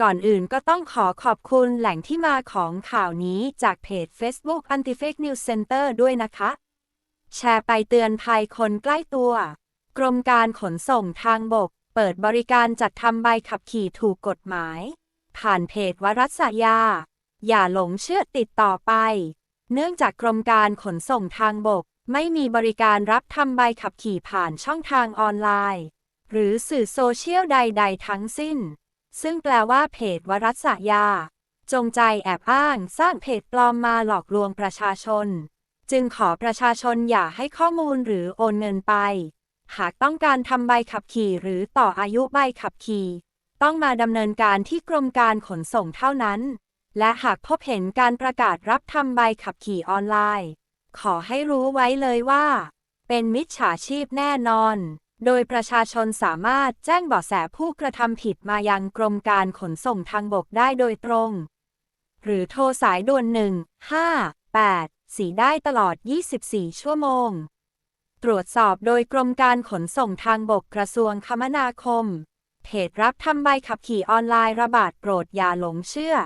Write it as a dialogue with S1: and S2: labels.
S1: ก่อนอื่นก็ต้องขอขอบคุณแหล่งที่มาของข่าวนี้จากเพจ Facebook Anti-Fake News Center ด้วยนะคะ แชร์ไปเตือนภัยคนใกล้ตัว กรมการขนส่งทางบก เปิดบริการจัดทำใบขับขี่ถูกกฎหมาย ผ่านเพจวรัสยา อย่าหลงเชื่อติดต่อไป เนื่องจากกรมการขนส่งทางบก ไม่มีบริการรับทำใบขับขี่ผ่านช่องทางออนไลน์ หรือสื่อโซเชียลใด ๆ ทั้งสิ้น ซึ่งแปลว่าเพจวรัสยา จงใจแอบอ้างสร้างเพจปลอมมาหลอกลวงประชาชน จึงขอประชาชนอย่าให้ข้อมูลหรือโอนเงินไป หากต้องการทำใบขับขี่หรือต่ออายุใบขับขี่ ต้องมาดำเนินการที่กรมการขนส่งเท่านั้น และหากพบเห็นการประกาศรับทำใบขับขี่ออนไลน์ ขอให้รู้ไว้เลยว่า เป็นมิจฉาชีพแน่นอน โดยประชาชนสามารถแจ้งเบาะแสผู้กระทำผิดมายังกรมการขนส่งทางบกได้โดยตรง หรือโทรสายด่วน 1 5 8 4 ได้ตลอด 24 ชั่วโมง ตรวจสอบโดยกรมการขนส่งทางบกกระทรวงคมนาคม เพจรับทำใบขับขี่ออนไลน์ระบาดโปรดอย่าหลงเชื่อ